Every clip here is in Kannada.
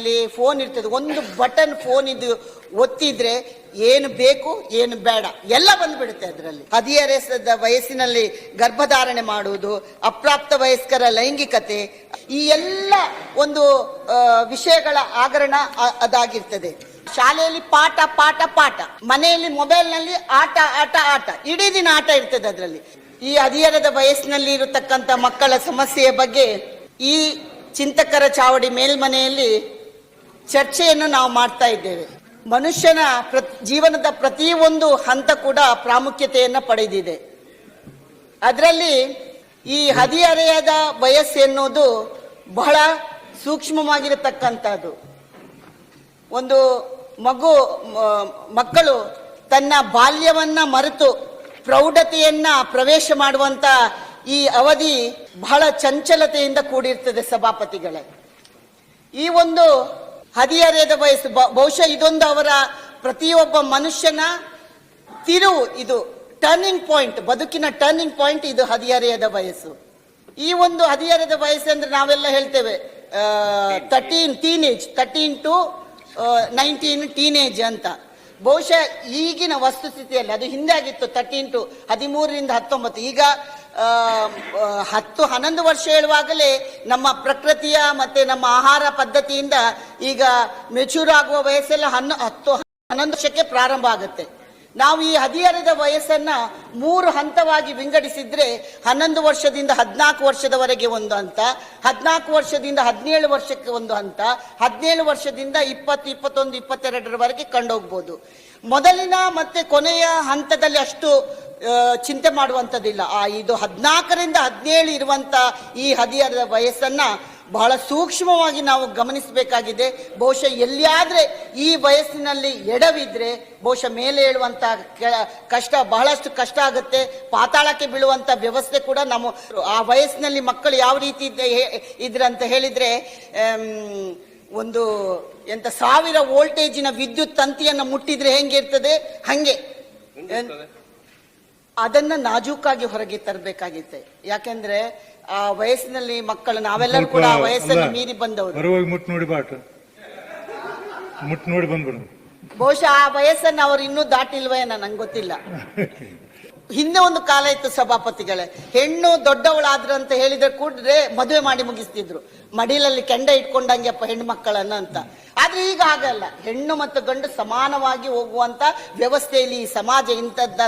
ಮನೆಯಲ್ಲಿ ಫೋನ್ ಇರ್ತದೆ. ಒಂದು ಬಟನ್ ಫೋನ್ ಇದು ಒತ್ತಿದ್ರೆ ಏನು ಬೇಕು, ಏನು ಬೇಡ, ಎಲ್ಲ ಬಂದ್ಬಿಡುತ್ತೆ ಅದರಲ್ಲಿ. ಹದಿಹರೆಸದ ವಯಸ್ಸಿನಲ್ಲಿ ಗರ್ಭಧಾರಣೆ ಮಾಡುವುದು, ಅಪ್ರಾಪ್ತ ವಯಸ್ಕರ ಲೈಂಗಿಕತೆ, ಈ ಎಲ್ಲ ಒಂದು ವಿಷಯಗಳ ಆಗರಣ ಅದಾಗಿರ್ತದೆ. ಶಾಲೆಯಲ್ಲಿ ಪಾಠ ಪಾಠ ಪಾಠ. ಮನೆಯಲ್ಲಿ ಮೊಬೈಲ್ನಲ್ಲಿ ಆಟ ಆಟ ಆಟ. ಇಡೀ ದಿನ ಆಟ ಇರ್ತದೆ ಅದರಲ್ಲಿ. ಈ ಹದಿಹರದ ವಯಸ್ಸಿನಲ್ಲಿ ಇರತಕ್ಕಂತ ಮಕ್ಕಳ ಸಮಸ್ಯೆಯ ಬಗ್ಗೆ ಈ ಚಿಂತಕರ ಚಾವಡಿ ಮೇಲ್ಮನೆಯಲ್ಲಿ ಚರ್ಚೆಯನ್ನು ನಾವು ಮಾಡ್ತಾ ಇದ್ದೇವೆ. ಮನುಷ್ಯನ ಪ್ರ ಜೀವನದ ಪ್ರತಿಯೊಂದು ಹಂತ ಕೂಡ ಪ್ರಾಮುಖ್ಯತೆಯನ್ನು ಪಡೆದಿದೆ. ಅದರಲ್ಲಿ ಈ ಹದಿಹರೆಯದ ವಯಸ್ಸು ಎನ್ನುವುದು ಬಹಳ ಸೂಕ್ಷ್ಮವಾಗಿರತಕ್ಕಂಥದ್ದು. ಒಂದು ಮಗು ಮಕ್ಕಳು ತನ್ನ ಬಾಲ್ಯವನ್ನ ಮರೆತು ಪ್ರೌಢತೆಯನ್ನ ಪ್ರವೇಶ ಮಾಡುವಂತ ಈ ಅವಧಿ ಬಹಳ ಚಂಚಲತೆಯಿಂದ ಕೂಡಿರ್ತದೆ ಸಭಾಪತಿಗಳೇ. ಈ ಒಂದು ಹದಿಹರೆಯದ ವಯಸ್ಸು. ಬಹುಶಃ ಇದೊಂದು ಅವರ ಪ್ರತಿಯೊಬ್ಬ ಮನುಷ್ಯನ ತಿರುವು ಇದು ಟರ್ನಿಂಗ್ ಪಾಯಿಂಟ್ ಬದುಕಿನ ಟರ್ನಿಂಗ್ ಪಾಯಿಂಟ್ ಇದು ಹದಿಹರೆಯದ ವಯಸ್ಸು. ಈ ಒಂದು ಹದಿಹರೆಯದ ವಯಸ್ಸು ಅಂದ್ರೆ ನಾವೆಲ್ಲ ಹೇಳ್ತೇವೆ thirteen teenage thirteen to nineteen teenage ಅಂತ. ಬಹುಶಃ ಈಗಿನ ವಸ್ತುಸ್ಥಿತಿಯಲ್ಲಿ, ಅದು ಹಿಂದೆ ಆಗಿತ್ತು ತರ್ಟೀನ್ ಟು ಹದಿಮೂರರಿಂದ ಹತ್ತೊಂಬತ್ತು. ಈಗ ಹತ್ತು ಹನ್ನೊಂದು ವರ್ಷ ಹೇಳುವಾಗಲೇ ನಮ್ಮ ಪ್ರಕೃತಿಯ ಮತ್ತೆ ನಮ್ಮ ಆಹಾರ ಪದ್ಧತಿಯಿಂದ ಈಗ ಮೆಚೂರ್ ಆಗುವ ವಯಸ್ಸೆಲ್ಲ ಹನ್ನ, ಹತ್ತು ಹನ್ನೊಂದು ವರ್ಷಕ್ಕೆ ಪ್ರಾರಂಭ ಆಗುತ್ತೆ. ನಾವು ಈ ಹದಿಹರದ ವಯಸ್ಸನ್ನ ಮೂರು ಹಂತವಾಗಿ ವಿಂಗಡಿಸಿದ್ರೆ ಹನ್ನೊಂದು ವರ್ಷದಿಂದ ಹದಿನಾಲ್ಕು ವರ್ಷದವರೆಗೆ ಒಂದು ಹಂತ, ಹದಿನಾಲ್ಕು ವರ್ಷದಿಂದ ಹದಿನೇಳು ವರ್ಷಕ್ಕೆ ಒಂದು ಹಂತ, ಹದಿನೇಳು ವರ್ಷದಿಂದ ಇಪ್ಪತ್ತು, ಇಪ್ಪತ್ತೊಂದು, ಇಪ್ಪತ್ತೆರಡರವರೆಗೆ ಕಂಡೋಗ್ಬೋದು ಮೊದಲಿನ ಮತ್ತೆ ಕೊನೆಯ ಹಂತದಲ್ಲಿ ಅಷ್ಟು ಚಿಂತೆ ಮಾಡುವಂಥದ್ದಿಲ್ಲ. ಆ, ಇದು ಹದಿನಾಲ್ಕರಿಂದ ಹದಿನೇಳು ಇರುವಂತ ಈ ಹದಿಹರದ ವಯಸ್ಸನ್ನ ಬಹಳ ಸೂಕ್ಷ್ಮವಾಗಿ ನಾವು ಗಮನಿಸಬೇಕಾಗಿದೆ. ಬಹುಶಃ ಎಲ್ಲಿಯಾದರೆ ಈ ವಯಸ್ಸಿನಲ್ಲಿ ಎಡವಿದ್ರೆ, ಬಹುಶಃ ಮೇಲೆ ಹೇಳುವಂಥ ಕಷ್ಟ, ಬಹಳಷ್ಟು ಕಷ್ಟ ಆಗುತ್ತೆ. ಪಾತಾಳಕ್ಕೆ ಬೀಳುವಂಥ ವ್ಯವಸ್ಥೆ ಕೂಡ ನಮ್ಮ, ಆ ವಯಸ್ಸಿನಲ್ಲಿ ಮಕ್ಕಳು ಯಾವ ರೀತಿ ಇದ್ದ ಅಂತ ಇದ್ರಂತ ಹೇಳಿದ್ರೆ ಒಂದು ಎಂತ ಸಾವಿರ ವೋಲ್ಟೇಜಿನ ವಿದ್ಯುತ್ ತಂತಿಯನ್ನು ಮುಟ್ಟಿದ್ರೆ ಹೆಂಗಿರ್ತದೆ ಹಂಗೆ. ಏನ್- ಅದನ್ನ ನಾಜೂಕಾಗಿ ಹೊರಗೆ ತರಬೇಕಾಗಿತ್ತೆ. ಯಾಕೆಂದ್ರೆ ಆ ವಯಸ್ಸಿನಲ್ಲಿ ಮಕ್ಕಳು ನಾವೆಲ್ಲರೂ ಕೂಡ ಆ ವಯಸ್ಸನ್ನು ಮೀರಿ ಬಂದವರು. ಬರುವಾಗ ಮುಟ್ ನೋಡಿ ಬಾಟ. ಮುಟ್ ನೋಡಿ ಬಂದ್ಬಿಡು. ಬಹುಶಃ ಆ ವಯಸ್ಸನ್ನು ಅವರು ಇನ್ನೂ ದಾಟಿಲ್ವೇನೋ ನಂಗೆ ಗೊತ್ತಿಲ್ಲ. ಹಿಂದೆ ಒಂದು ಕಾಲ ಇತ್ತು ಸಭಾಪತಿಗಳೇ. ಹೆಣ್ಣು ದೊಡ್ಡವಳಾದ್ರು ಅಂತ ಹೇಳಿದ್ರೆ ಕೂಡ್ರೆ ಮದುವೆ ಮಾಡಿ ಮುಗಿಸ್ತಿದ್ರು. ಮಡಿಲಲ್ಲಿ ಕೆಂಡ ಇಟ್ಕೊಂಡಂಗೆಪ್ಪ ಹೆಣ್ಣು ಮಕ್ಕಳನ್ನ ಅಂತ. ಆದ್ರೆ ಈಗ ಹಾಗಲ್ಲ. ಹೆಣ್ಣು ಮತ್ತು ಗಂಡು ಸಮಾನವಾಗಿ ಹೋಗುವಂತ ವ್ಯವಸ್ಥೆಯಲ್ಲಿ ಈ ಸಮಾಜ ಇಂಥದ್ದ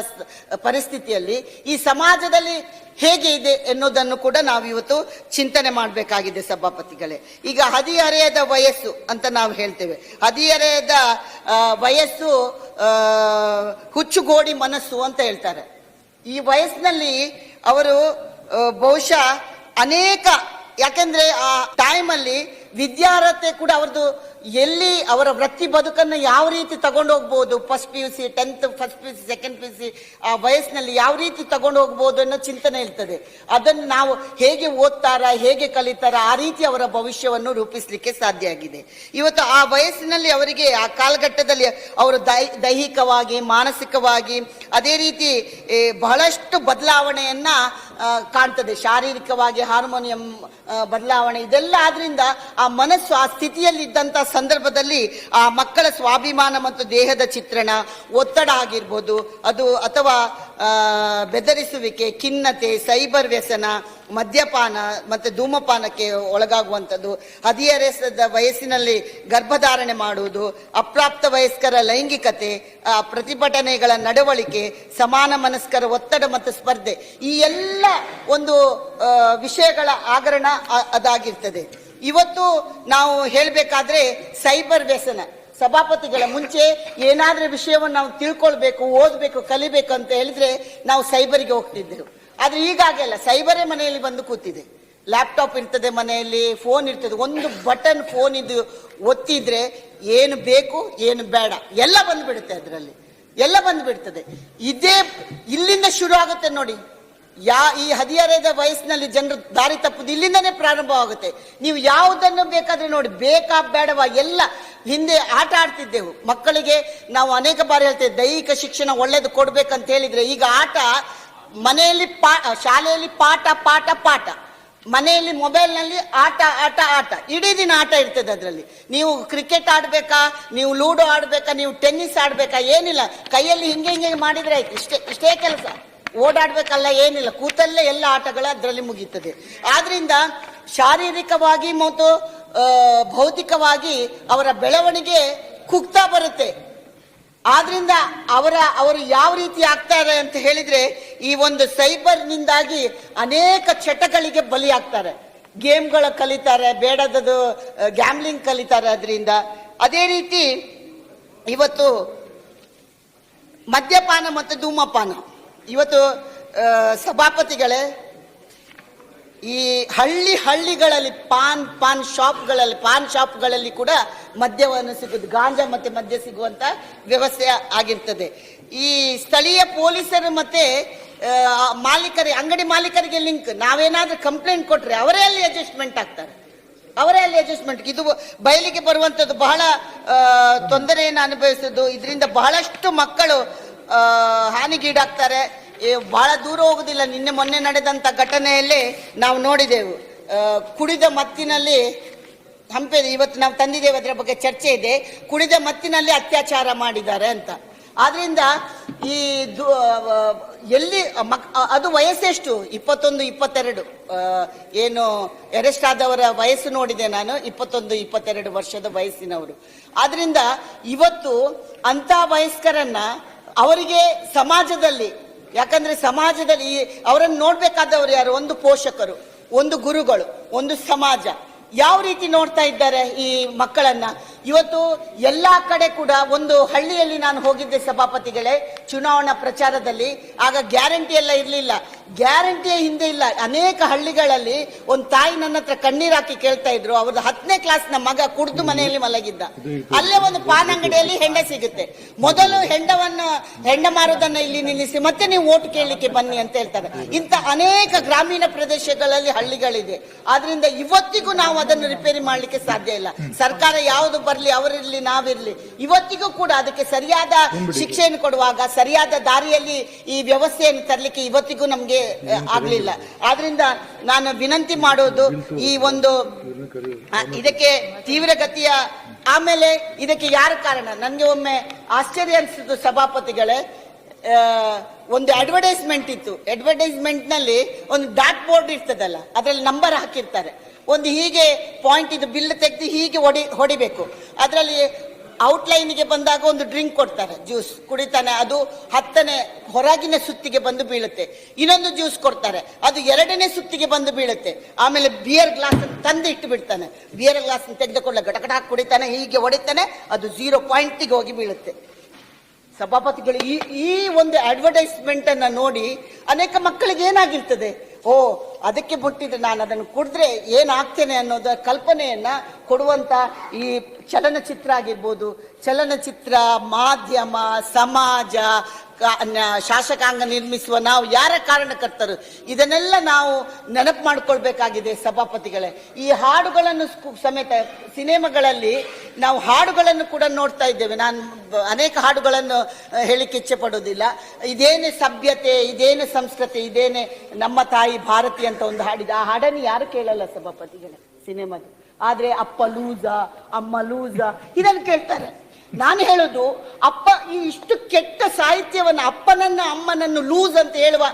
ಪರಿಸ್ಥಿತಿಯಲ್ಲಿ ಈ ಸಮಾಜದಲ್ಲಿ ಹೇಗೆ ಇದೆ ಎನ್ನುವುದನ್ನು ಕೂಡ ನಾವು ಇವತ್ತು ಚಿಂತನೆ ಮಾಡಬೇಕಾಗಿದೆ ಸಭಾಪತಿಗಳೇ. ಈಗ ಹದಿಹರೆಯದ ವಯಸ್ಸು ಅಂತ ನಾವು ಹೇಳ್ತೇವೆ. ಹದಿಹರೆಯದ ವಯಸ್ಸು ಹುಚ್ಚುಗೋಡಿ ಮನಸ್ಸು ಅಂತ ಹೇಳ್ತಾರೆ. ಈ ವಯಸ್ಸಿನಲ್ಲಿ ಅವರು ಬಹುಶಃ ಅನೇಕ ಯಾಕೆಂದ್ರೆ ಆ ಟೈಮಲ್ಲಿ ವಿದ್ಯಾರ್ಹತೆ ಕೂಡ ಅವ್ರದ್ದು ಎಲ್ಲಿ ಅವರ ವೃತ್ತಿ ಬದುಕನ್ನು ಯಾವ ರೀತಿ ತಗೊಂಡು ಹೋಗ್ಬೋದು first P U C tenth first P U C second P U C ಆ ವಯಸ್ಸಿನಲ್ಲಿ ಯಾವ ರೀತಿ ತಗೊಂಡು ಹೋಗ್ಬೋದು ಅನ್ನೋ ಚಿಂತನೆ ಇರ್ತದೆ. ಅದನ್ನು ನಾವು ಹೇಗೆ ಓದ್ತಾರ, ಹೇಗೆ ಕಲಿತಾರ, ಆ ರೀತಿ ಅವರ ಭವಿಷ್ಯವನ್ನು ರೂಪಿಸಲಿಕ್ಕೆ ಸಾಧ್ಯ ಆಗಿದೆ. ಇವತ್ತು ಆ ವಯಸ್ಸಿನಲ್ಲಿ ಅವರಿಗೆ, ಆ ಕಾಲಘಟ್ಟದಲ್ಲಿ ಅವರು ದೈಹಿಕವಾಗಿ, ಮಾನಸಿಕವಾಗಿ, ಅದೇ ರೀತಿ ಬಹಳಷ್ಟು ಬದಲಾವಣೆಯನ್ನ ಕಾಣ್ತದೆ. ಶಾರೀರಿಕವಾಗಿ ಹಾರ್ಮೋನಿಯಂ ಬದಲಾವಣೆ ಇದೆಲ್ಲ ಆದ್ರಿಂದ ಆ ಮನಸ್ಸು ಆ ಸ್ಥಿತಿಯಲ್ಲಿ ಇದ್ದಂತ ಸಂದರ್ಭದಲ್ಲಿ ಆ ಮಕ್ಕಳ ಸ್ವಾಭಿಮಾನ ಮತ್ತು ದೇಹದ ಚಿತ್ರಣ ಒತ್ತಡ ಆಗಿರ್ಬೋದು. ಅದು ಅಥವಾ ಬೆದರಿಸುವಿಕೆ, ಖಿನ್ನತೆ, ಸೈಬರ್ ವ್ಯಸನ, ಮದ್ಯಪಾನ ಮತ್ತು ಧೂಮಪಾನಕ್ಕೆ ಒಳಗಾಗುವಂಥದ್ದು. ಹದಿಹರೆಸದ ವಯಸ್ಸಿನಲ್ಲಿ ಗರ್ಭಧಾರಣೆ ಮಾಡುವುದು, ಅಪ್ರಾಪ್ತ ವಯಸ್ಕರ ಲೈಂಗಿಕತೆ ಪ್ರತಿಭಟನೆಗಳ ನಡವಳಿಕೆ, ಸಮಾನ ಮನಸ್ಕರ ಒತ್ತಡ ಮತ್ತು ಸ್ಪರ್ಧೆ ಈ ಎಲ್ಲ ಒಂದು ವಿಷಯಗಳ ಆಗರಣ ಅದಾಗಿರ್ತದೆ. ಇವತ್ತು ನಾವು ಹೇಳಬೇಕಾದ್ರೆ ಸೈಬರ್ ವ್ಯಸನ. ಸಭಾಪತಿಗಳ ಮುಂಚೆ ಏನಾದರೂ ವಿಷಯವನ್ನು ನಾವು ತಿಳ್ಕೊಳ್ಬೇಕು, ಓದಬೇಕು, ಕಲಿಬೇಕು ಅಂತ ಹೇಳಿದ್ರೆ ನಾವು ಸೈಬರ್ಗೆ ಹೋಗ್ತಿದ್ದೆವು. ಆದರೆ ಈಗ ಹಾಗೆಲ್ಲ ಸೈಬರೇ ಮನೆಯಲ್ಲಿ ಬಂದು ಕೂತಿದೆ. ಲ್ಯಾಪ್ಟಾಪ್ ಇರ್ತದೆ ಮನೆಯಲ್ಲಿ, ಫೋನ್ ಇರ್ತದೆ. ಒಂದು ಬಟನ್ ಫೋನ್ ಇದು ಒತ್ತಿದ್ರೆ ಏನು ಬೇಕು, ಏನು ಬೇಡ. ಎಲ್ಲ ಬಂದುಬಿಡುತ್ತೆ ಅದರಲ್ಲಿ. ಎಲ್ಲ ಬಂದುಬಿಡ್ತದೆ. ಇದೇ ಇಲ್ಲಿಂದ ಶುರು ಆಗುತ್ತೆ ನೋಡಿ. ಯಾ ಈ ಹದಿಹರೆಯದ ವಯಸ್ಸಿನಲ್ಲಿ ಜನರು ದಾರಿ ತಪ್ಪುದು ಇಲ್ಲಿಂದನೇ ಪ್ರಾರಂಭವಾಗುತ್ತೆ. ನೀವು ಯಾವುದನ್ನು ಬೇಕಾದ್ರೆ ನೋಡಿ, ಬೇಕಾ ಬೇಡವಾ ಎಲ್ಲ ಹಿಂದೆ ಆಟ ಆಡ್ತಿದ್ದೆವು. ಮಕ್ಕಳಿಗೆ ನಾವು ಅನೇಕ ಬಾರಿ ಹೇಳ್ತೇವೆ, ದೈಹಿಕ ಶಿಕ್ಷಣ ಒಳ್ಳೇದು ಕೊಡ್ಬೇಕಂತ ಹೇಳಿದ್ರೆ ಈಗ ಆಟ ಮನೆಯಲ್ಲಿ ಪಾ, ಶಾಲೆಯಲ್ಲಿ ಪಾಠ ಪಾಠ ಪಾಠ. ಮನೆಯಲ್ಲಿ ಮೊಬೈಲ್ನಲ್ಲಿ ಆಟ ಆಟ ಆಟ. ಇಡೀ ದಿನ ಆಟ ಇರ್ತದೆ ಅದರಲ್ಲಿ. ನೀವು ಕ್ರಿಕೆಟ್ ಆಡ್ಬೇಕಾ, ನೀವು ಲೂಡೋ ಆಡ್ಬೇಕಾ, ನೀವು ಟೆನ್ನಿಸ್ ಆಡ್ಬೇಕಾ, ಏನಿಲ್ಲ. ಕೈಯಲ್ಲಿ ಹಿಂಗೆ ಹಿಂಗೆ ಮಾಡಿದ್ರೆ ಆಯ್ತು. ಇಷ್ಟೇ ಇಷ್ಟೇ ಕೆಲಸ. ಓಡಾಡ್ಬೇಕಲ್ಲ, ಏನಿಲ್ಲ. ಕೂತಲ್ಲೇ ಎಲ್ಲ ಆಟಗಳು ಅದರಲ್ಲಿ ಮುಗೀತದೆ. ಆದ್ರಿಂದ ಶಾರೀರಿಕವಾಗಿ ಮತ್ತು ಭೌತಿಕವಾಗಿ ಅವರ ಬೆಳವಣಿಗೆ ಕುಗ್ತಾ ಬರುತ್ತೆ. ಆದ್ರಿಂದ ಅವರ, ಅವರು ಯಾವ ರೀತಿ ಆಗ್ತಾರೆ ಅಂತ ಹೇಳಿದ್ರೆ, ಈ ಒಂದು ಸೈಬರ್ನಿಂದಾಗಿ ಅನೇಕ ಚಟಗಳಿಗೆ ಬಲಿಯಾಗ್ತಾರೆ. ಗೇಮ್ಗಳ ಕಲಿತಾರೆ, ಬೇಡದದು ಗ್ಯಾಮ್ಲಿಂಗ್ ಕಲಿತಾರೆ ಅದರಿಂದ ಅದೇ ರೀತಿ ಇವತ್ತು ಮದ್ಯಪಾನ ಮತ್ತು ಧೂಮಪಾನ. ಇವತ್ತು ಸಭಾಪತಿಗಳೇ, ಈ ಹಳ್ಳಿ ಹಳ್ಳಿಗಳಲ್ಲಿ ಪಾನ್ ಪಾನ್ ಶಾಪ್ಗಳಲ್ಲಿ ಪಾನ್ ಶಾಪ್ಗಳಲ್ಲಿ ಕೂಡ ಮದ್ಯವನ್ನು ಸಿಗುದು, ಗಾಂಜಾ ಮತ್ತೆ ಮದ್ಯ ಸಿಗುವಂತ ವ್ಯವಸ್ಥೆ ಆಗಿರ್ತದೆ. ಈ ಸ್ಥಳೀಯ ಪೊಲೀಸರು ಮತ್ತೆ ಮಾಲೀಕರಿ, ಅಂಗಡಿ ಮಾಲೀಕರಿಗೆ ಲಿಂಕ್, ನಾವೇನಾದ್ರೂ ಕಂಪ್ಲೇಂಟ್ ಕೊಟ್ರೆ ಅವರೇ ಅಲ್ಲಿ ಅಡ್ಜಸ್ಟ್ಮೆಂಟ್ ಆಗ್ತಾರೆ. ಅವರೇ ಅಲ್ಲಿ ಅಡ್ಜಸ್ಟ್ಮೆಂಟ್ ಇದು ಬಯಲಿಗೆ ಬರುವಂತದ್ದು ಬಹಳ ತೊಂದರೆಯನ್ನು ಅನುಭವಿಸುದು. ಇದರಿಂದ ಬಹಳಷ್ಟು ಮಕ್ಕಳು ಹಾನಿಗೀಡಾಗ್ತಾರೆ. ಬಹಳ ದೂರ ಹೋಗುದಿಲ್ಲ. ನಿನ್ನೆ ಮೊನ್ನೆ ನಡೆದಂತ ಘಟನೆಯಲ್ಲಿ ನಾವು ನೋಡಿದೆವು. ಕುಡಿದ ಮತ್ತಿನಲ್ಲಿ ಹಂಪೆ ಇವತ್ತು ನಾವು ತಂದಿದ್ದೇವೆ ಅದರ ಬಗ್ಗೆ ಚರ್ಚೆ ಇದೆ. ಕುಡಿದ ಮತ್ತಿನಲ್ಲಿ ಅತ್ಯಾಚಾರ ಮಾಡಿದ್ದಾರೆ ಅಂತ. ಆದ್ರಿಂದ ಈ ಎಲ್ಲಿ ಮಕ್ ಅದು ವಯಸ್ಸೆಷ್ಟು? ಇಪ್ಪತ್ತೊಂದು, ಇಪ್ಪತ್ತೆರಡು. ಏನು ಅರೆಸ್ಟ್ ಆದವರ ವಯಸ್ಸು ನೋಡಿದೆ ನಾನು. ಇಪ್ಪತ್ತೊಂದು, ಇಪ್ಪತ್ತೆರಡು ವರ್ಷದ ವಯಸ್ಸಿನವರು. ಆದ್ರಿಂದ ಇವತ್ತು ಅಂತ ವಯಸ್ಕರನ್ನ ಅವರಿಗೆ ಸಮಾಜದಲ್ಲಿ, ಯಾಕಂದ್ರೆ ಸಮಾಜದಲ್ಲಿ ಅವರನ್ನು ನೋಡ್ಬೇಕಾದವರು ಯಾರು? ಒಂದು ಪೋಷಕರು, ಒಂದು ಗುರುಗಳು, ಒಂದು ಸಮಾಜ. ಯಾವ ರೀತಿ ನೋಡ್ತಾ ಇದ್ದಾರೆ ಈ ಮಕ್ಕಳನ್ನ? ಇವತ್ತು ಎಲ್ಲಾ ಕಡೆ ಕೂಡ ಒಂದು ಹಳ್ಳಿಯಲ್ಲಿ ನಾನು ಹೋಗಿದ್ದೆ ಸಭಾಪತಿಗಳೇ, ಚುನಾವಣಾ ಪ್ರಚಾರದಲ್ಲಿ. ಆಗ ಗ್ಯಾರಂಟಿ ಎಲ್ಲ ಇರಲಿಲ್ಲ. ಗ್ಯಾರಂಟಿಯ ಹಿಂದೆ ಇಲ್ಲ. ಅನೇಕ ಹಳ್ಳಿಗಳಲ್ಲಿ ಒಂದು ತಾಯಿ ನನ್ನ ಹತ್ರ ಕಣ್ಣೀರ್ ಹಾಕಿ ಕೇಳ್ತಾ ಇದ್ರು. ಅವ್ರದ್ದು ಹತ್ತನೇ ಕ್ಲಾಸ್ನ ಮಗ ಕುಡಿದು ಮನೆಯಲ್ಲಿ ಮಲಗಿದ್ದ. ಅಲ್ಲೇ ಒಂದು ಪಾನ್ ಅಂಗಡಿಯಲ್ಲಿ ಹೆಂಡೆ ಸಿಗುತ್ತೆ. ಮೊದಲು ಹೆಂಡವನ್ನು ಹೆಂಡ ಮಾರೋದನ್ನ ಇಲ್ಲಿ ನಿಲ್ಲಿಸಿ ಮತ್ತೆ ನೀವು ಓಟ್ ಕೇಳಲಿಕ್ಕೆ ಬನ್ನಿ ಅಂತ ಹೇಳ್ತಾರೆ. ಇಂಥ ಅನೇಕ ಗ್ರಾಮೀಣ ಪ್ರದೇಶಗಳಲ್ಲಿ ಹಳ್ಳಿಗಳಿದೆ. ಆದ್ರಿಂದ ಇವತ್ತಿಗೂ ನಾವು ಅದನ್ನು ರಿಪೇರಿ ಮಾಡ್ಲಿಕ್ಕೆ ಸಾಧ್ಯ ಇಲ್ಲ. ಸರ್ಕಾರ ಯಾವುದು ಬರ್ಲಿ ಅವರಿರ್ಲಿ ನಾವಿರ್ಲಿ. ಇವತ್ತಿಗೂ ಕೂಡ ಅದಕ್ಕೆ ಸರಿಯಾದ ಶಿಕ್ಷೆಯನ್ನು ಕೊಡುವಾಗ ಸರಿಯಾದ ದಾರಿಯಲ್ಲಿ ಈ ವ್ಯವಸ್ಥೆಯನ್ನು ತರಲಿಕ್ಕೆ ಇವತ್ತಿಗೂ ನಮ್ಗೆ ಆಗ್ಲಿಲ್ಲ. ಆದ್ರಿಂದ ನಾನು ವಿನಂತಿ ಮಾಡೋದು ಈ ಒಂದು ಇದಕ್ಕೆ ಇದಕ್ಕೆ ತೀವ್ರಗತಿಯ ಆಮೇಲೆ ಇದಕ್ಕೆ ಯಾರು ಕಾರಣ? ನನಗೆ ಒಮ್ಮೆ ಆಶ್ಚರ್ಯ ಅನಿಸಿದ್ದು ಸಭಾಪತಿಗಳೇ. ಒಂದು ಅಡ್ವರ್ಟೈಸ್ಮೆಂಟ್ ಇತ್ತು. ಅಡ್ವರ್ಟೈಸ್ಮೆಂಟ್ನಲ್ಲಿ ಒಂದು ಡಾಟ್ ಬೋರ್ಡ್ ಇರ್ತದಲ್ಲ, ಅದರಲ್ಲಿ ನಂಬರ್ ಹಾಕಿರ್ತಾರೆ. ಒಂದು ಹೀಗೆ ಪಾಯಿಂಟ್ ಇದು ಬಿಲ್ ತೆಗೆದು ಹೀಗೆ ಹೊಡಿ, ಹೊಡಿಬೇಕು. ಅದರಲ್ಲಿ ಔಟ್ಲೈನ್ಗೆ ಬಂದಾಗ ಒಂದು ಡ್ರಿಂಕ್ ಕೊಡ್ತಾರೆ, ಜ್ಯೂಸ್. ಕುಡಿತಾನೆ, ಅದು ಹತ್ತನೇ, ಹೊರಗಿನ ಸುತ್ತಿಗೆ ಬಂದು ಬೀಳುತ್ತೆ. ಇನ್ನೊಂದು ಜ್ಯೂಸ್ ಕೊಡ್ತಾರೆ, ಅದು ಎರಡನೇ ಸುತ್ತಿಗೆ ಬಂದು ಬೀಳುತ್ತೆ. ಆಮೇಲೆ ಬಿಯರ್ ಗ್ಲಾಸ್ ತಂದು ಇಟ್ಟು ಬಿಡ್ತಾನೆ. ಬಿಯರ್ ಗ್ಲಾಸ್ ತೆಗೆದುಕೊಳ್ಳ ಗಟಗಟ ಕುಡಿತಾನೆ, ಹೀಗೆ ಹೊಡಿತಾನೆ, ಅದು ಜೀರೋ ಪಾಯಿಂಟಿಗೆ ಹೋಗಿ ಬೀಳುತ್ತೆ. ಸಭಾಪತಿಗಳು ಈ ಈ ಒಂದು ಅಡ್ವರ್ಟೈಸ್ಮೆಂಟ್ ಅನ್ನ ನೋಡಿ ಅನೇಕ ಮಕ್ಕಳಿಗೆ ಏನಾಗಿರ್ತದೆ? ಓ ಅದಕ್ಕೆ ಮುಟ್ಟಿದ್ರೆ ನಾನು ಅದನ್ನು ಕುಡಿದ್ರೆ ಏನಾಗ್ತೇನೆ ಅನ್ನೋದ ಕಲ್ಪನೆಯನ್ನ ಕೊಡುವಂತ ಈ ಚಲನಚಿತ್ರ ಆಗಿರ್ಬೋದು, ಚಲನಚಿತ್ರ, ಮಾಧ್ಯಮ, ಸಮಾಜ ಶಾಸಕಾಂಗ ನಿರ್ಮಿಸುವ ನಾವು ಯಾರ ಕಾರಣಕರ್ತರು? ಇದನ್ನೆಲ್ಲ ನಾವು ನೆನಪು ಮಾಡ್ಕೊಳ್ಬೇಕಾಗಿದೆ ಸಭಾಪತಿಗಳೇ. ಈ ಹಾಡುಗಳನ್ನು ಸಮೇತ ಸಿನಿಮಾಗಳಲ್ಲಿ ನಾವು ಹಾಡುಗಳನ್ನು ಕೂಡ ನೋಡ್ತಾ ಇದ್ದೇವೆ. ನಾನು ಅನೇಕ ಹಾಡುಗಳನ್ನು ಹೇಳಿಕ್ಕೆ ಇಚ್ಛೆ ಪಡೋದಿಲ್ಲ ಇದೇನೇ ಸಭ್ಯತೆ, ಇದೇನೆ ಸಂಸ್ಕೃತಿ, ಇದೇನೆ ನಮ್ಮ ತಾಯಿ ಭಾರತಿ ಅಂತ ಒಂದು ಹಾಡಿದೆ. ಆ ಹಾಡನ್ನು ಯಾರು ಕೇಳಲ್ಲ ಸಭಾಪತಿಗಳೇ? ಸಿನಿಮಾದ. ಆದ್ರೆ ಅಪ್ಪ ಲೂಸ, ಅಮ್ಮ ಲೂಸ, ಇದನ್ನು ಕೇಳ್ತಾರೆ. ನಾನು ಹೇಳೋದು, ಅಪ್ಪ ಈ ಇಷ್ಟು ಕೆಟ್ಟ ಸಾಹಿತ್ಯವನ್ನ ಅಪ್ಪನನ್ನ, ಅಮ್ಮನನ್ನು ಲೂಸ್ ಅಂತ ಹೇಳುವ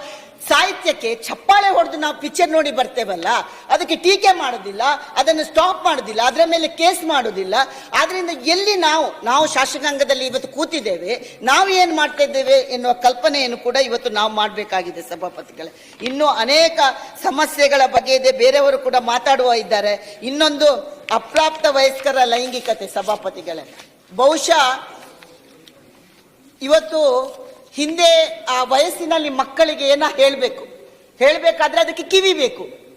ಸಾಹಿತ್ಯಕ್ಕೆ ಚಪ್ಪಾಳೆ ಹೊಡೆದು ನಾವು ಪಿಕ್ಚರ್ ನೋಡಿ ಬರ್ತೇವಲ್ಲ, ಅದಕ್ಕೆ ಟೀಕೆ ಮಾಡೋದಿಲ್ಲ, ಅದನ್ನು ಸ್ಟಾಪ್ ಮಾಡೋದಿಲ್ಲ, ಅದರ ಮೇಲೆ ಕೇಸ್ ಮಾಡೋದಿಲ್ಲ. ಆದ್ರಿಂದ ಎಲ್ಲಿ ನಾವು ನಾವು ಶಾಸಕಾಂಗದಲ್ಲಿ ಇವತ್ತು ಕೂತಿದ್ದೇವೆ, ನಾವು ಏನು ಮಾಡ್ತಾ ಇದ್ದೇವೆ ಎನ್ನುವ ಕಲ್ಪನೆಯನ್ನು ಕೂಡ ಇವತ್ತು ನಾವು ಮಾಡಬೇಕಾಗಿದೆ ಸಭಾಪತಿಗಳೇ. ಇನ್ನೂ ಅನೇಕ ಸಮಸ್ಯೆಗಳ ಬಗ್ಗೆ ಇದೆ, ಬೇರೆಯವರು ಕೂಡ ಮಾತಾಡುವ ಇದ್ದಾರೆ. ಇನ್ನೊಂದು ಅಪ್ರಾಪ್ತ ವಯಸ್ಕರ ಲೈಂಗಿಕತೆ ಸಭಾಪತಿಗಳೇ. ಬಹುಶಃ ಇವತ್ತು ಹಿಂದೆ ಆ ವಯಸ್ಸಿನಲ್ಲಿ ಮಕ್ಕಳಿಗೆ ಏನ ಹೇಳಬೇಕು? ಹೇಳಬೇಕಾದ್ರೆ ಅದಕ್ಕೆ ಕಿವಿ ಬೇಕು.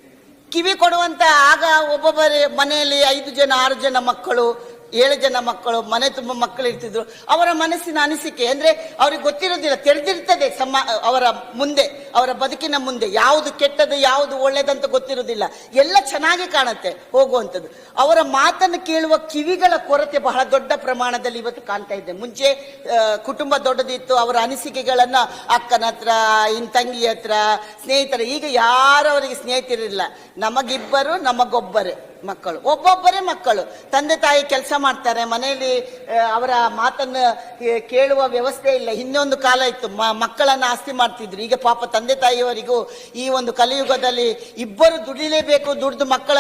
ಕಿವಿ ಕೊಡುವಂತ ಆಗ ಒಬ್ಬೊಬ್ಬರ ಮನೆಯಲ್ಲಿ ಐದು ಜನ, ಆರು ಜನ ಮಕ್ಕಳು ಏಳು ಜನ ಮಕ್ಕಳು, ಮನೆ ತುಂಬ ಮಕ್ಕಳು ಇರ್ತಿದ್ರು. ಅವರ ಮನಸ್ಸಿನ ಅನಿಸಿಕೆ ಅಂದ್ರೆ ಅವ್ರಿಗೆ ಗೊತ್ತಿರೋದಿಲ್ಲ ತೆರೆದಿರ್ತದೆ ಸಮ, ಅವರ ಮುಂದೆ, ಅವರ ಬದುಕಿನ ಮುಂದೆ ಯಾವುದು ಕೆಟ್ಟದ್ದು, ಯಾವುದು ಒಳ್ಳೇದಂತ ಗೊತ್ತಿರೋದಿಲ್ಲ. ಎಲ್ಲ ಚೆನ್ನಾಗಿ ಕಾಣುತ್ತೆ ಹೋಗುವಂಥದ್ದು. ಅವರ ಮಾತನ್ನು ಕೇಳುವ ಕಿವಿಗಳ ಕೊರತೆ ಬಹಳ ದೊಡ್ಡ ಪ್ರಮಾಣದಲ್ಲಿ ಇವತ್ತು ಕಾಣ್ತಾ ಇದೆ. ಮುಂಚೆ ಕುಟುಂಬ ದೊಡ್ಡದಿತ್ತು, ಅವರ ಅನಿಸಿಕೆಗಳನ್ನ ಅಕ್ಕನ ಹತ್ರ, ಇನ್ ತಂಗಿ ಹತ್ರ, ಸ್ನೇಹಿತರ, ಈಗ ಯಾರವರಿಗೆ ಸ್ನೇಹಿತರಿಲ್ಲ. ನಮಗಿಬ್ಬರು, ನಮಗೊಬ್ಬರೇ. ಮಕ್ಕಳು, ಒಬ್ಬೊಬ್ಬರೇ ಮಕ್ಕಳು. ತಂದೆ ತಾಯಿ ಕೆಲಸ ಮಾಡ್ತಾರೆ, ಮನೆಯಲ್ಲಿ ಅವರ ಮಾತನ್ನು ಕೇಳುವ ವ್ಯವಸ್ಥೆ ಇಲ್ಲ. ಇನ್ನೊಂದು ಕಾಲ ಇತ್ತು, ಮ- ಮಕ್ಕಳನ್ನು ಆಸ್ತಿ ಮಾಡ್ತಿದ್ರು. ಈಗ ಪಾಪ ತಂದೆ ತಾಯಿಯವರಿಗೂ ಈ ಒಂದು ಕಲಿಯುಗದಲ್ಲಿ ಇಬ್ಬರು ದುಡಿಲೇಬೇಕು, ದುಡಿದು ಮಕ್ಕಳ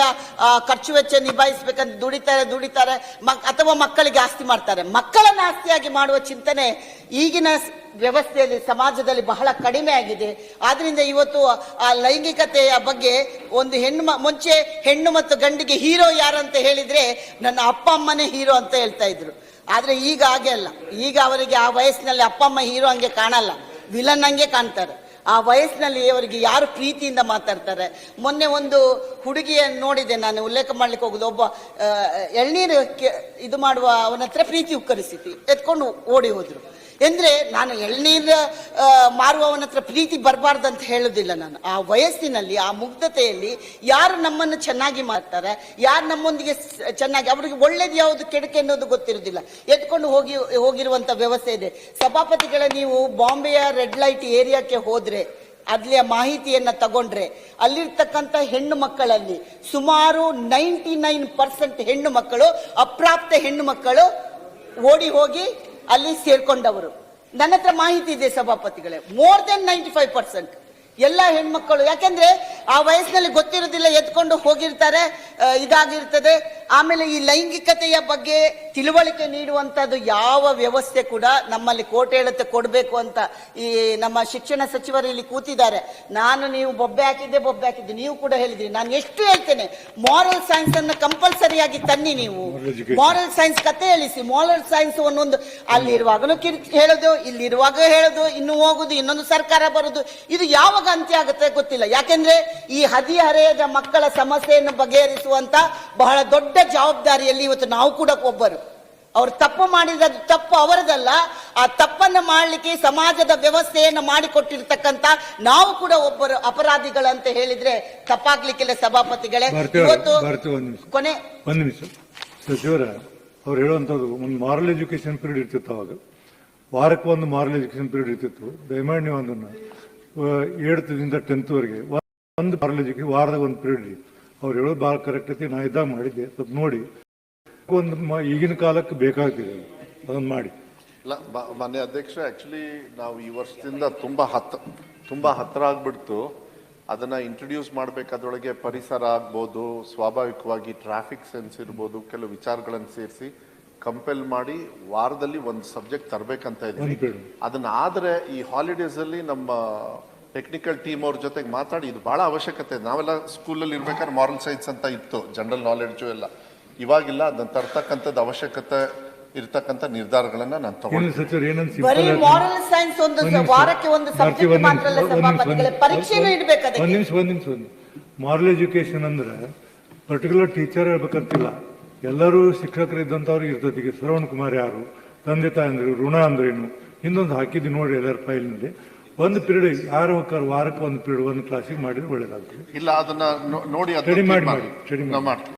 ಖರ್ಚು ವೆಚ್ಚ ನಿಭಾಯಿಸ್ಬೇಕಂತ ದುಡಿತಾರೆ ದುಡಿತಾರೆ, ಮಕ್- ಅಥವಾ ಮಕ್ಕಳಿಗೆ ಆಸ್ತಿ ಮಾಡ್ತಾರೆ. ಮಕ್ಕಳನ್ನು ಆಸ್ತಿಯಾಗಿ ಮಾಡುವ ಚಿಂತನೆ ಈಗಿನ ವ್ಯವಸ್ಥೆಯಲ್ಲಿ ಸಮಾಜದಲ್ಲಿ ಬಹಳ ಕಡಿಮೆ ಆಗಿದೆ. ಆದ್ರಿಂದ ಇವತ್ತು ಆ ಲೈಂಗಿಕತೆಯ ಬಗ್ಗೆ ಒಂದು ಹೆಣ್ಣು ಮುಂಚೆ ಹೆಣ್ಣು ಮತ್ತು ಗಂಡಿಗೆ ಹೀರೋ ಯಾರಂತ ಹೇಳಿದ್ರೆ ನನ್ನ ಅಪ್ಪ ಅಮ್ಮನೇ ಹೀರೋ ಅಂತ ಹೇಳ್ತಾ ಇದ್ರು. ಆದ್ರೆ ಈಗ ಹಾಗೆ ಅಲ್ಲ. ಈಗ ಅವರಿಗೆ ಆ ವಯಸ್ಸಿನಲ್ಲಿ ಅಪ್ಪ ಅಮ್ಮ ಹೀರೋ ಹಂಗೆ ಕಾಣಲ್ಲ. ವಿಲನ್ ಹಂಗೆ ಕಾಣ್ತಾರೆ. ಆ ವಯಸ್ಸಿನಲ್ಲಿ ಅವರಿಗೆ ಯಾರು ಪ್ರೀತಿಯಿಂದ ಮಾತಾಡ್ತಾರೆ? ಮೊನ್ನೆ ಒಂದು ಹುಡುಗಿಯನ್ನು ನೋಡಿದೆ ನಾನು, ಉಲ್ಲೇಖ ಮಾಡ್ಲಿಕ್ಕೆ ಹೋಗುದು. ಒಬ್ಬ ಎಳ್ನೀರು ಇದು ಮಾಡುವ ಅವನ ಹತ್ರ ಪ್ರೀತಿ ಉಕ್ಕರಿಸಿತಿ ಎತ್ಕೊಂಡು ಓಡಿ ಹೋದ್ರು. ಅಂದ್ರೆ ನಾನು ಎಳ್ನೀರ ಮಾರುವವನ ಹತ್ರ ಪ್ರೀತಿ ಬರಬಾರ್ದು ಅಂತ ಹೇಳುದಿಲ್ಲ ನಾನು. ಆ ವಯಸ್ಸಿನಲ್ಲಿ, ಆ ಮುಗ್ಧತೆಯಲ್ಲಿ ಯಾರು ನಮ್ಮನ್ನು ಚೆನ್ನಾಗಿ ಮಾಡ್ತಾರೆ, ಯಾರು ನಮ್ಮೊಂದಿಗೆ ಚೆನ್ನಾಗಿ, ಅವರಿಗೆ ಒಳ್ಳೇದು ಯಾವುದು, ಕೆಡಕೆ ಅನ್ನೋದು ಗೊತ್ತಿರೋದಿಲ್ಲ ಎತ್ಕೊಂಡು ಹೋಗಿ, ಹೋಗಿರುವಂತ ವ್ಯವಸ್ಥೆ ಇದೆ. ಸಭಾಪತಿಗಳ, ನೀವು ಬಾಂಬೆಯ ರೆಡ್ ಲೈಟ್ ಏರಿಯಾಕ್ಕೆ ಹೋದ್ರೆ ಅಲ್ಲಿಯ ಮಾಹಿತಿಯನ್ನ ತಗೊಂಡ್ರೆ, ಅಲ್ಲಿರ್ತಕ್ಕಂಥ ಹೆಣ್ಣು ಮಕ್ಕಳಲ್ಲಿ ಸುಮಾರು ನೈಂಟಿ ನೈನ್ ಪರ್ಸೆಂಟ್ ಹೆಣ್ಣು ಮಕ್ಕಳು, ಅಪ್ರಾಪ್ತ ಹೆಣ್ಣು ಮಕ್ಕಳು ಓಡಿ ಹೋಗಿ ಅಲ್ಲಿ ಸೇರ್ಕೊಂಡವರು. ನನ್ನ ಹತ್ರ ಮಾಹಿತಿ ಇದೆ ಸಭಾಪತಿಗಳೇ. More then ninety five percent ಎಲ್ಲ ಹೆಣ್ಮಕ್ಕಳು ಯಾಕೆಂದ್ರೆ ಆ ವಯಸ್ಸಿನಲ್ಲಿ ಗೊತ್ತಿರೋದಿಲ್ಲ ಎತ್ಕೊಂಡು ಹೋಗಿರ್ತಾರೆ ಇದಾಗಿರ್ತದೆ. ಆಮೇಲೆ ಈ ಲೈಂಗಿಕತೆಯ ಬಗ್ಗೆ ತಿಳುವಳಿಕೆ ನೀಡುವಂಥದ್ದು ಯಾವ ವ್ಯವಸ್ಥೆ ಕೂಡ ನಮ್ಮಲ್ಲಿ ಕೋಟೆ ಹೇಳುತ್ತೆ ಕೊಡಬೇಕು ಅಂತ ಈ ನಮ್ಮ ಶಿಕ್ಷಣ ಸಚಿವರು ಇಲ್ಲಿ ಕೂತಿದ್ದಾರೆ. ನಾನು ನೀವು ಬೊಬ್ಬೆ ಹಾಕಿದ್ದೆ ಬೊಬ್ಬೆ ಹಾಕಿದ್ದೆ. ನೀವು ಕೂಡ ಹೇಳಿದ್ರಿ. ನಾನು ಎಷ್ಟು ಹೇಳ್ತೇನೆ ಮಾರಲ್ ಸೈನ್ಸ್ ಅನ್ನು ಕಂಪಲ್ಸರಿಯಾಗಿ ತನ್ನಿ ನೀವು. ಮಾರಲ್ ಸೈನ್ಸ್ ಕತೆ ಹೇಳಿಸಿ. ಮಾರಲ್ ಸೈನ್ಸ್ ಒಂದೊಂದು ಅಲ್ಲಿರುವಾಗಲೂ ಕಿರ್ ಹೇಳೋದು ಇಲ್ಲಿರುವಾಗ ಹೇಳೋದು ಇನ್ನು ಹೋಗುದು ಇನ್ನೊಂದು ಸರ್ಕಾರ ಬರೋದು ಇದು ಯಾವಾಗ ಅಂತ್ಯ ಆಗುತ್ತೆ ಗೊತ್ತಿಲ್ಲ. ಯಾಕೆಂದ್ರೆ ಈ ಹದಿಹರೆಯದ ಮಕ್ಕಳ ಸಮಸ್ಯೆಯನ್ನು ಬಗೆಹರಿಸುವಂತ ಬಹಳ ದೊಡ್ಡ ಜವಾಬ್ದಾರಿಯಲ್ಲಿ ಇವತ್ತು ನಾವು ಕೂಡ ಒಬ್ಬರು. ಅವ್ರು ತಪ್ಪು ಮಾಡಿದ ತಪ್ಪು ಅವರದಲ್ಲ ಆ ತಪ್ಪನ್ನು ಮಾಡಲಿಕ್ಕೆ ಸಮಾಜದ ವ್ಯವಸ್ಥೆಯನ್ನು ಮಾಡಿಕೊಟ್ಟಿರ್ತಕ್ಕಂತ ನಾವು ಕೂಡ ಒಬ್ಬರು ಅಪರಾಧಿಗಳಂತ ಹೇಳಿದ್ರೆ ತಪ್ಪಾಗ್ಲಿಕ್ಕಿಲ್ಲ ಸಭಾಪತಿಗಳೇ. ಇವತ್ತು ಭಾರತಿ ಒಂದು ನಿಮಿಷ. ಕೊನೆ. ಒಂದು ನಿಮಿಷ. ಸಚಿವರ ಅವ್ರು ಹೇಳುವಂಥದ್ದು ಒಂದು ಮಾರಲ್ ಎಜುಕೇಶನ್ ಪೀರಿಯಡ್ ಇರ್ತಿತ್ತು ಅವಾಗ. ವಾರಕ್ಕೆ ಒಂದು ಮಾರಲ್ ಎಜುಕೇಶನ್ ಪೀರಿಯಡ್ ಇರ್ತಿತ್ತು. ದಯಮಾಡಿ ನೀವು ಅದನ್ನು ಏಳದಿಂದ ಟೆಂತ್ವರೆಗೆ ಒಂದು ಮಾರಲ್ ಎಜುಕೇಶನ್ ವಾರದಾಗ ಒಂದು ಪೀರಿಯಡ್ ಇತ್ತು ಅವ್ರು ಹೇಳೋದು ಭಾಳ ಕರೆಕ್ಟ್ ಐತಿ ನಾ ಇದ್ದಾಗ ಮಾಡಿದ್ದೆ ಸ್ವಲ್ಪ ನೋಡಿ. ಒಂದು ಈಗಿನ ಕಾಲಕ್ಕೆ ಬೇಕಾಗ್ತಿದೆ ಅದನ್ನು ಮಾಡಿ. ಇಲ್ಲ ಮಾನ್ಯ ಅಧ್ಯಕ್ಷ ಆ್ಯಕ್ಚುಲಿ ನಾವು ಈ ವರ್ಷದಿಂದ ತುಂಬ ಹತ್ತ ತುಂಬ ಹತ್ತಿರ ಆಗ್ಬಿಡ್ತು. ಅದನ್ನು ಇಂಟ್ರೊಡ್ಯೂಸ್ ಮಾಡಬೇಕಾದ್ರೊಳಗೆ ಪರಿಸರ ಆಗ್ಬೋದು ಸ್ವಾಭಾವಿಕವಾಗಿ ಟ್ರಾಫಿಕ್ ಸೆನ್ಸ್ ಇರ್ಬೋದು ಕೆಲವು ವಿಚಾರಗಳನ್ನು ಸೇರಿಸಿ ಕಂಪೆಲ್ ಮಾಡಿ ವಾರದಲ್ಲಿ ಒಂದು ಸಬ್ಜೆಕ್ಟ್ ತರಬೇಕಂತ ಇದ್ದೀವಿ. ಅದನ್ನ ಆದರೆ ಈ ಹಾಲಿಡೇಸಲ್ಲಿ ನಮ್ಮ ಟೆಕ್ನಿಕಲ್ ಟೀಮ್ ಅವ್ರ ಜೊತೆಗೆ ಮಾತಾಡಿ ಇದು ಭಾಳ ಅವಶ್ಯಕತೆ. ಇದೆ. ನಾವೆಲ್ಲ ಸ್ಕೂಲಲ್ಲಿ ಇರ್ಬೇಕಾದ್ರೆ ಮಾರಲ್ ಸೈನ್ಸ್ ಅಂತ ಇತ್ತು ಜನರಲ್ ನಾಲೆಡ್ಜು ಎಲ್ಲ. ಇವಾಗಿಲ್ಲ ಅದನ್ನ ತರ್ತಕ್ಕಂಥದ್ದು ಅವಶ್ಯಕತೆ ಇರ್ತಕ್ಕಂಥ ನಿರ್ಧಾರಗಳನ್ನ ನಾನು ತಗೊಂಡು ಮಾರಲ್ ಎಜುಕೇಶನ್ ಅಂದ್ರೆ ಪರ್ಟಿಕ್ಯುಲರ್ ಟೀಚರ್ ಹೇಳ್ಬೇಕಂತಿಲ್ಲ ಎಲ್ಲರೂ ಶಿಕ್ಷಕರು ಇದ್ದಂಥವ್ರಿಗೆ ಇರ್ತದೆ ಈಗ ಶ್ರವಣ್ ಕುಮಾರ್ ಯಾರು ತಂದೆ ತಾಯಿ ಅಂದ್ರೆ ಋಣ ಅಂದ್ರೇನು? ಇನ್ನೊಂದು ಹಾಕಿದ್ದು ನೋಡಿ ಎಲ್ಲರ ಫೈಲ್ನಲ್ಲಿ ಒಂದು ಪೀರಿಯಡ್ ಯಾರು ಹೋಗ್ತಾರೆ ವಾರಕ್ಕೆ ಒಂದು ಪೀರಿಯಡ್ ಒಂದು ಕ್ಲಾಸಿಗೆ ಮಾಡಿದ್ರೆ ಒಳ್ಳೇದಾಗ್ತದೆ. ಇಲ್ಲ ಅದನ್ನ ನೋಡಿ ಸ್ಟಡಿ ಮಾಡಿ, ಮಾಡಿ, ಸ್ಟಡಿ ಮಾಡಿ. ಮಾಡ್ತೀವಿ.